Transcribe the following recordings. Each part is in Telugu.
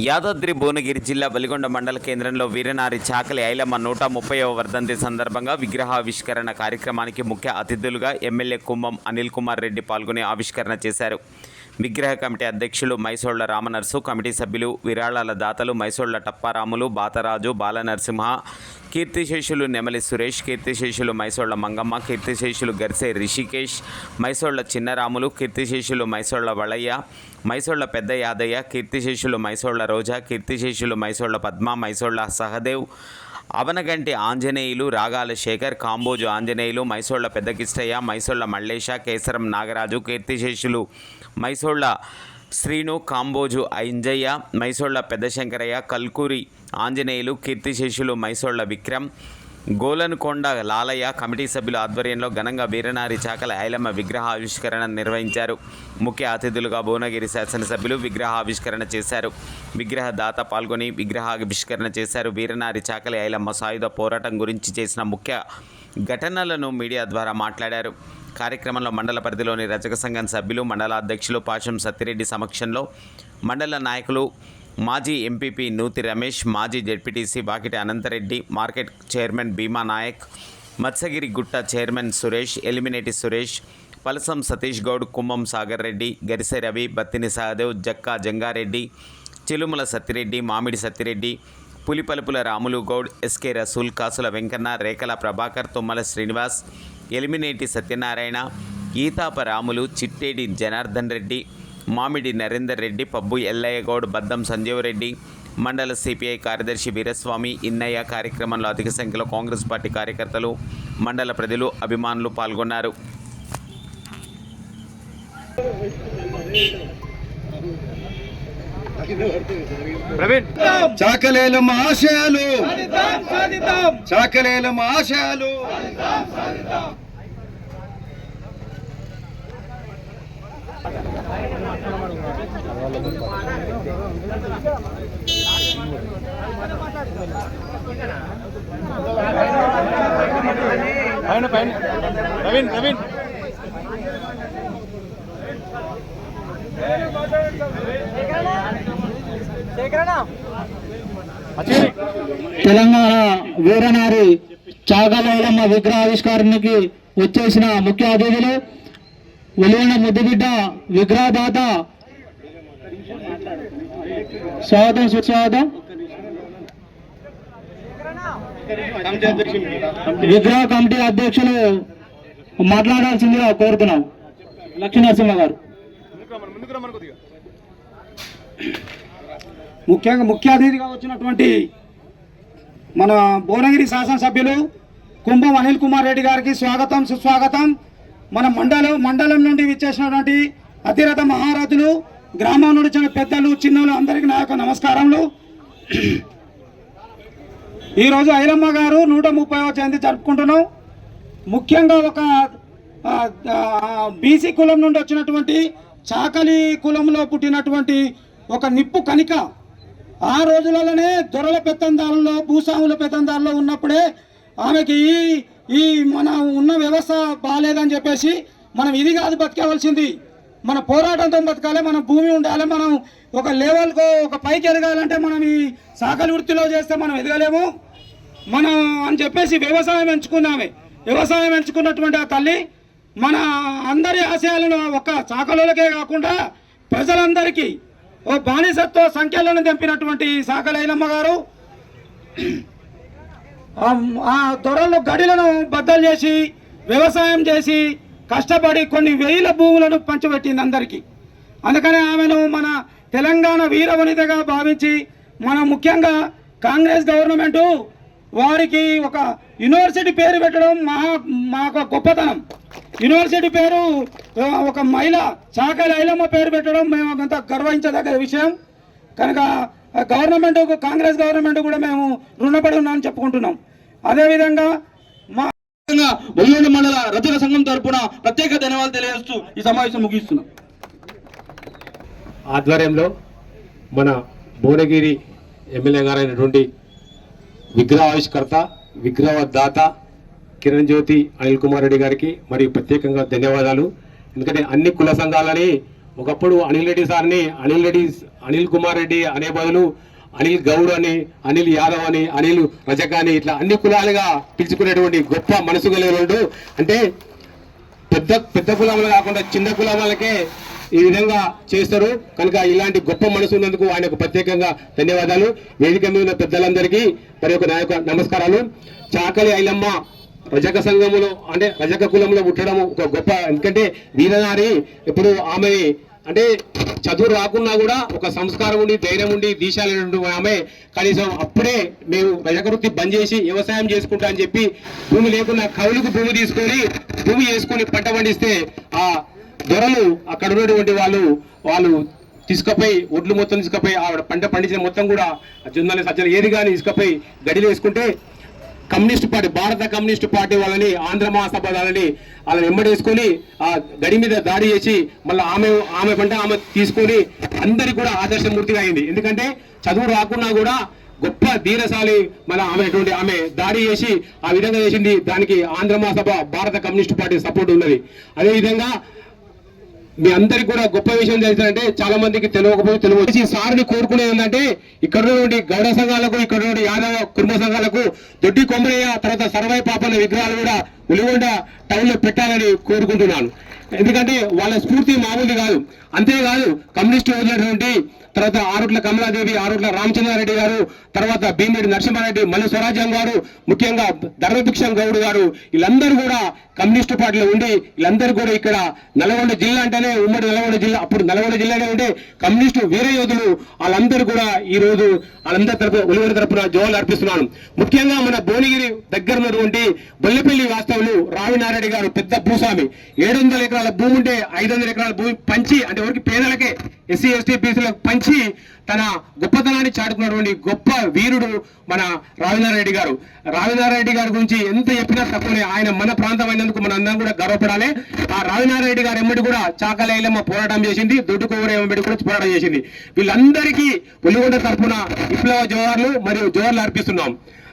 యాదాద్రి భువనగిరి జిల్లా బలిగొండ మండల కేంద్రంలో వీరనారి చాకలి ఐలమ్మ నూట ముప్పైవ వర్ధంతి సందర్భంగా విగ్రహావిష్కరణ కార్యక్రమానికి ముఖ్య అతిథులుగా ఎమ్మెల్యే కుంభం అనిల్ కుమార్ రెడ్డి పాల్గొని ఆవిష్కరణ చేశారు. విగ్రహ కమిటీ అధ్యక్షులు మైసోళ్ళ రామనర్సు కమిటీ సభ్యులు విరాళాల దాతలు మైసోళ్ళ టప్పారాములు బాతరాజు బాలనరసింహ కీర్తిశేషులు నెమలి సురేష్ కీర్తిశేషులు మైసోళ్ళ మంగమ్మ కీర్తిశేషులు గరిసే రిషికేష్ మైసోళ్ళ చిన్నరాములు కీర్తిశేషులు మైసోళ్ళ వళయ్య మైసోళ్ళ పెద్ద యాదయ్య కీర్తిశేషులు మైసోళ్ళ రోజా కీర్తిశేషులు మైసోళ్ళ పద్మ మైసోళ్ళ సహదేవ్ అవనగంటి ఆంజనేయులు రాగాల శేఖర్ కాంబోజు ఆంజనేయులు మైసోళ్ళ పెద్దకిష్టయ్య మైసోళ్ళ మల్లేశ కేసరం నాగరాజు కీర్తిశేషులు మైసోళ్ళ శ్రీను కాంబోజు ఐంజయ్య మైసోళ్ళ పెద్దశంకరయ్య కల్కూరి ఆంజనేయులు కీర్తిశేషులు మైసోళ్ళ విక్రమ్ గోలన్కొండ లాలయ్య కమిటీ సభ్యుల ఆధ్వర్యంలో ఘనంగా వీరనారి చాకల ఐలమ్మ విగ్రహ ఆవిష్కరణ నిర్వహించారు. ముఖ్య అతిథులుగా భువనగిరి శాసనసభ్యులు విగ్రహ ఆవిష్కరణ చేశారు. విగ్రహ దాత పాల్గొని విగ్రహావిష్కరణ చేశారు. వీరనారి చాకలి ఐలమ్మ సాయుధ పోరాటం గురించి చేసిన ముఖ్య ఘటనలను మీడియా ద్వారా మాట్లాడారు. కార్యక్రమంలో మండల పరిధిలోని రజక సంఘం సభ్యులు మండల అధ్యక్షులు పాశం సత్తిరెడ్డి సమక్షంలో మండల నాయకులు మాజీ ఎంపీపీ నూతి రమేష్ మాజీ ZPTC Vakiti Anantareddy market chairman Bhima Nayak Matsyagiri Gutta chairman Suresh Elimineti Suresh Palasam Satish Goud Kumbham Sagar Reddy Garise Ravi Battini Sahadev Jakka Jangareddy Chilumula Sattireddy Mamidi Sattireddy Pulipalupula Ramulu Goud SK Rasool Kasula Venkanna Rekhala Prabhakar Tummala Srinivas Elimineti Satyanarayana ఈతాప Ramulu చిట్టేడి Janardhan Reddy Mamidi Narender Reddy Pabbu Yellaiah Goud Baddam Sanjeeva Reddy మండల సిపిఐ కార్యదర్శి వీరస్వామి ఇన్నయ్య కార్యక్రమంలో అధిక సంఖ్యలో కాంగ్రెస్ పార్టీ కార్యకర్తలు మండల ప్రజలు అభిమానులు పాల్గొన్నారు. చాకలేలమ్మ ఆశయాలు. చాకలేలమ్మ ఆశయాలు. పైన పైన. నవీన్ నవీన్. తెలంగాణ వీరనారి చాగలైలమ్మ విగ్రహావిష్కరణకి వచ్చేసిన ముఖ్య అతిథులు వెలువన్న ముద్దుబిడ్డ విగ్రహదాత. స్వాగతం సుస్వాగతం. విగ్రహ కమిటీ అధ్యక్షులు మాట్లాడాల్సిందిగా కోరుతున్నాం. లక్ష్మీనరసింహ గారు. ముఖ్యంగా ముఖ్య అతిథిగా వచ్చినటువంటి మన భువనగిరి శాసనసభ్యులు కుంభం అనిల్ కుమార్ రెడ్డి గారికి స్వాగతం సుస్వాగతం. మన మండలం మండలం నుండి విచ్చేసినటువంటి అతిరథ మహారథులు గ్రామం నుండి వచ్చిన పెద్దలు చిన్నలు అందరికీ నా యొక్క నమస్కారములు. ఈరోజు ఐలమ్మ గారు నూట ముప్పైవ జయంతి జరుపుకుంటున్నాం. ముఖ్యంగా ఒక బీసీ కులం నుండి వచ్చినటువంటి చాకలి కులంలో పుట్టినటువంటి ఒక నిప్పు కణిక ఆ రోజులలోనే దొరల పెత్తందారుల్లో భూస్వాముల పెత్తందారుల్లో ఉన్నప్పుడే ఆమెకి ఈ మన ఉన్న వ్యవస్థ బాగాలేదని చెప్పేసి మనం ఇది కాదు బతికేవలసింది. మన పోరాటంతో బతకాలి మన భూమి ఉండాలి మనం ఒక లెవెల్కు ఒక పైకి ఎదగాలంటే మనం ఈ సాకలి వృత్తిలో చేస్తే మనం ఎదగలేము. మనం అని చెప్పేసి వ్యవసాయం ఎంచుకున్నామే. వ్యవసాయం ఎంచుకున్నటువంటి ఆ తల్లి మన అందరి ఆశయాలను ఒక చాకలోలకే కాకుండా ప్రజలందరికీ ఓ బానిసత్వ సంఖ్యలను తెంపినటువంటి సాకలైలమ్మ గారు. ఆ- దొరలు గడిలను బద్దలు చేసి వ్యవసాయం చేసి కష్టపడి కొన్ని వేల భూములను పంచిపెట్టింది అందరికీ. అందుకనే ఆమెను మన తెలంగాణ వీరవనితగా భావించి మన ముఖ్యంగా కాంగ్రెస్ గవర్నమెంటు వారికి ఒక యూనివర్సిటీ పేరు పెట్టడం మా మా యొక్క గొప్పతనం. యూనివర్సిటీ పేరు ఒక మహిళ చాకలి ఐలమ్మ పేరు పెట్టడం మేము అంత గర్వించదగ్గ విషయం. కనుక గవర్నమెంట్ కాంగ్రెస్ గవర్నమెంట్ కూడా మేము రుణపడి ఉన్నామని చెప్పుకుంటున్నాం. అదేవిధంగా మా ఒంగోలు మండల రచన సంఘం తరపున ప్రత్యేక ధన్యవాదాలు తెలియజేస్తూ ఈ సమావేశం ముగిస్తున్నాం. ఆధ్వర్యంలో మన భువనగిరి ఎమ్మెల్యే గారైనటువంటి విగ్రహావిష్కర్త విగ్రహ దాత కిరణ్ జ్యోతి అనిల్ కుమార్ రెడ్డి గారికి మరియు ప్రత్యేకంగా ధన్యవాదాలు. ఎందుకంటే అన్ని కుల సంఘాలని ఒకప్పుడు అనిల్ రెడ్డి సార్ని అనిల్ రెడ్డి అనిల్ కుమార్ రెడ్డి అనే బదులు అనిల్ గౌడ్ అని అనిల్ యాదవ్ అని అనిల్ రజక్ అని ఇట్లా అన్ని కులాలుగా పిలుచుకునేటువంటి గొప్ప మనసు కలిగిన అంటే పెద్ద పెద్ద కులాలు కాకుండా చిన్న కులం వాళ్ళకే ఈ విధంగా చేస్తారు. కనుక ఇలాంటి గొప్ప మనసు ఉన్నందుకు ఆయనకు ప్రత్యేకంగా ధన్యవాదాలు. వేదిక మీద ఉన్న పెద్దలందరికీ మరి యొక్క నాయక నమస్కారాలు. చాకలి ఐలమ్మ రజక సంఘములో అంటే రజక కులంలో పుట్టడం ఒక గొప్ప ఎందుకంటే వీరనారి ఇప్పుడు ఆమె అంటే చదువు రాకున్నా కూడా ఒక సంస్కారం ఉండి ధైర్యం ఉండి దీశాలైనటువంటి ఆమె కనీసం అప్పుడే మేము రజక వృత్తి బంద్ చేసి వ్యవసాయం చేసుకుంటా అని చెప్పి భూమి లేకున్నా కౌలుకు భూమి తీసుకొని భూమి చేసుకొని పంట పండిస్తే ఆ దొరలు అక్కడ ఉన్నటువంటి వాళ్ళు వాళ్ళు తీసుకపోయి ఒడ్లు మొత్తం తీసుకపోయి ఆవిడ పంట పండించిన మొత్తం కూడా జొన్నలు సజ్జలు ఏది కానీ తీసుకపోయి గడిలో వేసుకుంటే కమ్యూనిస్ట్ పార్టీ భారత కమ్యూనిస్ట్ పార్టీ వాళ్ళని ఆంధ్ర మహాసభ వాళ్ళని వాళ్ళని వెంబడేసుకొని ఆ గడి మీద దాడి చేసి మళ్ళీ ఆమె ఆమె పంట ఆమె తీసుకొని అందరికి కూడా ఆదర్శమూర్తిగా అయింది. ఎందుకంటే చదువు రాకున్నా కూడా గొప్ప ధీరశాలి మన ఆమె ఆమె దాడి చేసి ఆ విధంగా చేసింది. దానికి ఆంధ్ర మహాసభ భారత కమ్యూనిస్ట్ పార్టీ సపోర్ట్ ఉన్నది. అదేవిధంగా మీ అందరికి కూడా గొప్ప విషయం తెలిసిందంటే చాలా మందికి తెలియకపోతే తెలియదు ఈ సార్ని కోరుకునేది ఏంటంటే ఇక్కడ నుండి గౌడ సంఘాలకు ఇక్కడ నుండి యాదవ కుటుంబ సంఘాలకు దొడ్డి కొమ్మరయ్య తర్వాత సర్వై పాపన్న విగ్రహాలు కూడా ఉలిగొండ టౌన్లో పెట్టాలని కోరుకుంటున్నాను. ఎందుకంటే వాళ్ళ స్ఫూర్తి మామూలు కాదు. అంతేకాదు కమ్యూనిస్ట్ వదిలినటువంటి తర్వాత ఆరుట్ల కమలాదేవి ఆరుట్ల రామచంద్రారెడ్డి గారు తర్వాత భీమిరెడ్డి నరసింహారెడ్డి మల్లి స్వరాజ్యం గారు ముఖ్యంగా ధర్మభిక్షం గౌడ్ గారు వీళ్ళందరూ కూడా కమ్యూనిస్టు పార్టీలో ఉండి వీళ్ళందరూ కూడా ఇక్కడ నల్గొండ జిల్లా అంటేనే ఉమ్మడి నల్గొండ జిల్లా అప్పుడు నల్గొండ జిల్లానే ఉంటే కమ్యూనిస్టు వీర యోధులు వాళ్ళందరూ కూడా ఈ రోజు వాళ్ళందరి తరపు ఉలివరి తరపున జోలు అర్పిస్తున్నాను. ముఖ్యంగా మన భువనగిరి దగ్గర ఉన్నటువంటి బొల్లపల్లి వాస్తవులు రావినారెడ్డి గారు పెద్ద భూస్వామి. ఏడు వందల ఎకరాల భూమి ఉంటే ఐదు ఎకరాల భూమి పంచి అంటే ఎవరికి పేదలకే ఎస్సీ ఎస్టీ బీసీలకు పంచి తన గొప్పతనాన్ని చాటుకున్నటువంటి గొప్ప వీరుడు మన రావినారెడ్డి గారు. రావినారెడ్డి గారి గురించి ఎంత చెప్పినా తక్కువనే. ఆయన మన ప్రాంతం అయినందుకు మన అందరం కూడా గర్వపడాలి. ఆ రావినారెడ్డి గారు ఎమ్మడి కూడా చాకలైలమ్మ పోరాటం చేసింది దొడ్డుకోడం ఎమ్మడి కూడా పోరాటం చేసింది. వీళ్ళందరికీ ఒలిగొండ తరఫున విప్లవ జోహార్లు మరియు జోహార్లు అర్పిస్తున్నాం.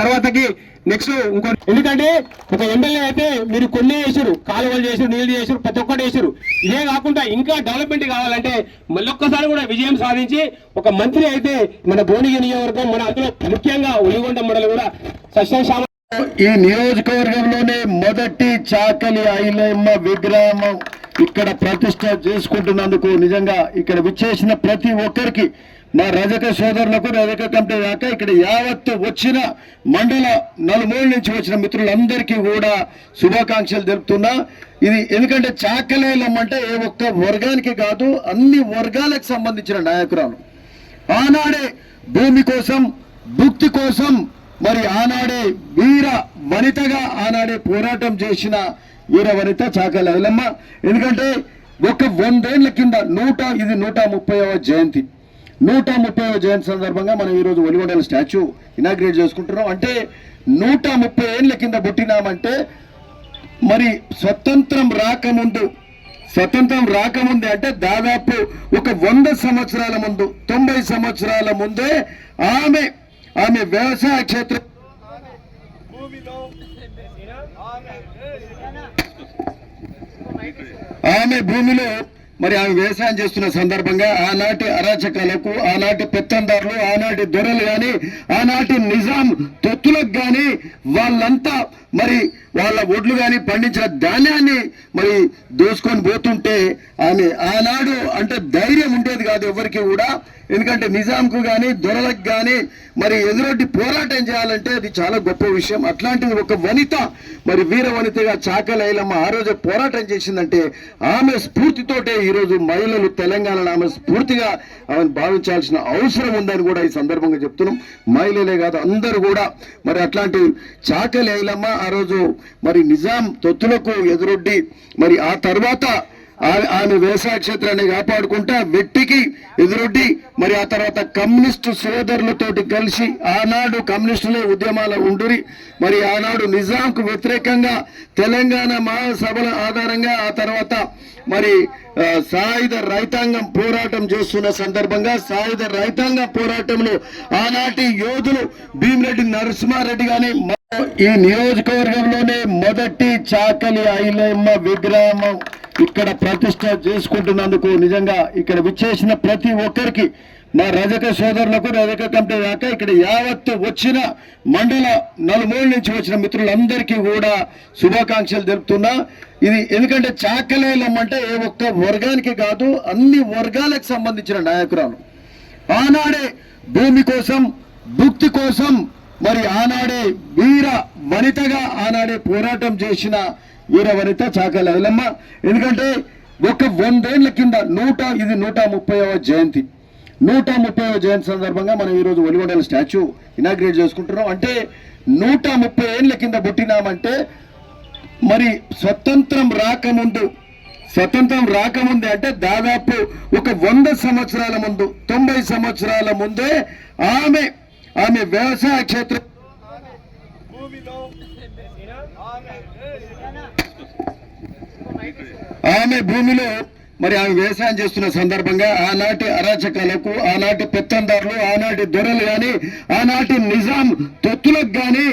తర్వాతకి నెక్స్ట్ ఇంకో ఎందుకంటే ఒక ఎమ్మెల్యే అయితే మీరు కొన్ని చేసారు కాలువలు చేసారు నీళ్ళు చేసారు ప్రతి ఒక్కటి చేసారు ఇదే కాకుండా ఇంకా డెవలప్మెంట్ కావాలంటే మళ్ళొక్కసారి కూడా విజయం సాధించి ఒక మంత్రి అయితే మన భువనగిరి నియోజకవర్గం మన అందులో ముఖ్యంగా ఉలిగొండ మండలి కూడా సస్యశ్యామ ఈ నియోజకవర్గంలోనే మొదటి చాకలి ఐలమ్మ విగ్రహం ఇక్కడ ప్రతిష్ట చేసుకుంటున్నందుకు నిజంగా ఇక్కడ విచ్చేసిన ప్రతి ఒక్కరికి మా రజక సోదరులకు రజక కమిటీ దాకా ఇక్కడ యావత్తు వచ్చిన మండల నలుమూల నుంచి వచ్చిన మిత్రులందరికీ కూడా శుభాకాంక్షలు తెలుపుతున్నా. ఇది ఎందుకంటే చాకలేలం అంటే ఏ ఒక్క వర్గానికి కాదు అన్ని వర్గాలకు సంబంధించిన నాయకురాలు. ఆనాడే భూమి కోసం భుక్తి కోసం మరి ఆనాడే వీర వనితగా ఆనాడే పోరాటం చేసిన వీర వనిత చాక ఐలమ్మ ఎందుకంటే ఒక వందేళ్ళ కింద నూట ఇది నూట ముప్పైవ జయంతి. నూట ముప్పైవ జయంతి సందర్భంగా మనం ఈరోజు ఒలిగొండల స్టాచ్యూ ఇనాగ్రేట్ చేసుకుంటున్నాం. అంటే నూట ముప్పై ఏళ్ళ కింద పుట్టినామంటే మరి స్వతంత్రం రాకముందు స్వతంత్రం రాకముందే అంటే దాదాపు ఒక వంద సంవత్సరాల ముందు తొంభై సంవత్సరాల ముందే ఆమె ఆమె వ్యవసాయ క్షేత్రం ఆమె భూమిలో మరి ఆమె వ్యవసాయం చేస్తున్న సందర్భంగా ఆనాటి అరాచకాలకు ఆనాటి పెత్తందారులు ఆనాటి దొరలు కానీ ఆనాటి నిజాం తొత్తులకు కానీ వాళ్ళంతా మరి వాళ్ళ ఒడ్లు కానీ పండించిన ధాన్యాన్ని మరి దోసుకొని పోతుంటే ఆమె ఆనాడు అంటే ధైర్యం ఉండేది కాదు ఎవరికి కూడా. ఎందుకంటే నిజాంకు కానీ దొరలకు కానీ మరి ఎదురొడ్డి పోరాటం చేయాలంటే అది చాలా గొప్ప విషయం. అట్లాంటిది ఒక వనిత మరి వీర వనితగా చాకలైలమ్మ ఆ రోజు పోరాటం చేసిందంటే ఆమె స్ఫూర్తితోటే ఈరోజు మహిళలు తెలంగాణ ఆమె స్ఫూర్తిగా ఆమెను భావించాల్సిన అవసరం ఉందని కూడా ఈ సందర్భంగా చెప్తున్నాం. మహిళలే కాదు అందరూ కూడా. మరి అట్లాంటి చాకలైలమ్మ ఆ రోజు మరి నిజాం తొత్తులకు ఎదురొడ్డి మరి ఆ తర్వాత ఆ- ఆమె వ్యవసాయ క్షేత్రాన్ని కాపాడుకుంటా వెట్టికి ఎదురొడ్డి మరి ఆ తర్వాత కమ్యూనిస్టు సోదరులతోటి కలిసి ఆనాడు కమ్యూనిస్టులే ఉద్యమాల ఉండురి మరి ఆనాడు నిజాంకు వ్యతిరేకంగా తెలంగాణ మహాసభల ఆధారంగా ఆ తర్వాత మరి సాయుధ రైతాంగం పోరాటం చేస్తున్న సందర్భంగా సాయుధ రైతాంగం పోరాటంలో ఆనాటి యోధులు భీమిరెడ్డి నరసింహారెడ్డి గాని ఈ నియోజకవర్గంలోనే మొదటి చాకలి ఐలమ్మ విగ్రహం ఇక్కడ ప్రతిష్ట చేసుకుంటున్నందుకు నిజంగా ఇక్కడ విచ్చేసిన ప్రతి ఒక్కరికి మా రజక సోదరులకు రజక కమిటీ దాకా ఇక్కడ యావత్తు వచ్చిన మండల నలుమూల నుంచి వచ్చిన మిత్రులందరికీ కూడా శుభాకాంక్షలు తెలుపుతున్నా. ఇది ఎందుకంటే చాకలేలం అంటే ఏ ఒక్క వర్గానికి కాదు అన్ని వర్గాలకు సంబంధించిన నాయకురాలు. ఆనాడే భూమి కోసం భుక్తి కోసం మరి ఆనాడే వీర వనితగా ఆనాడే పోరాటం చేసిన వీర వనిత చాకల ఎందుకంటే ఒక వందేళ్ళ కింద నూట ఇది నూట ముప్పైవ జయంతి. నూట ముప్పైవ జయంతి సందర్భంగా మనం ఈరోజు ఒలిగొండల స్టాచ్యూ ఇనాగ్రేట్ చేసుకుంటున్నాం. అంటే నూట ముప్పై ఏళ్ళ కింద పుట్టినామంటే మరి స్వతంత్రం రాకముందు స్వతంత్రం రాకముందే అంటే దాదాపు ఒక వంద సంవత్సరాల ముందు తొంభై సంవత్సరాల ముందే ఆమె ఆమె వ్యవసాయ క్షేత్రం ఆమె భూమిలో మరి ఆమె వ్యవసాయం చేస్తున్న సందర్భంగా ఆనాటి అరాచకాలకు ఆనాటి పెత్తందారులు ఆనాటి దొరలు కానీ ఆనాటి నిజాం తొత్తులకు కానీ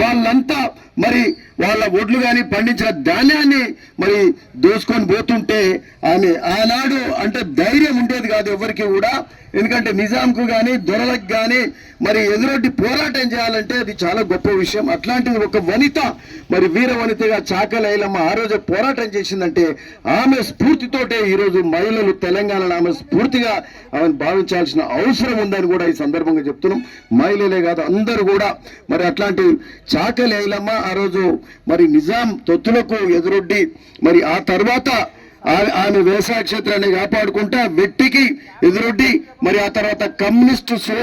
వాళ్ళంతా మరి వాళ్ళ ఒడ్లు కానీ పండించిన ధాన్యాన్ని మరి దోసుకొని పోతుంటే ఆమె ఆనాడు అంటే ధైర్యం ఉండేది కాదు ఎవరికి కూడా. ఎందుకంటే నిజాంకు కానీ దొరలకు కానీ మరి ఎదురొడ్డి పోరాటం చేయాలంటే అది చాలా గొప్ప విషయం. అట్లాంటిది ఒక వనిత మరి వీర వనితగా చాకలైలమ్మ ఆ రోజు పోరాటం చేసిందంటే ఆమె స్ఫూర్తితోటే ఈరోజు మహిళలు తెలంగాణలో ఆమె స్ఫూర్తిగా ఆమెను భావించాల్సిన అవసరం ఉందని కూడా ఈ సందర్భంగా చెప్తున్నాం. మహిళలే కాదు అందరూ కూడా. మరి అట్లాంటి చాకలైలమ్మ ఆ రోజు మరి నిజాం తొత్తులకు ఎదురొడ్డి మరి ఆ తర్వాత ఆ- ఆమె వ్యవసాయ క్షేత్రాన్ని కాపాడుకుంటా వెట్టికి ఎదురొడ్డి మరి ఆ తర్వాత కమ్యూనిస్టు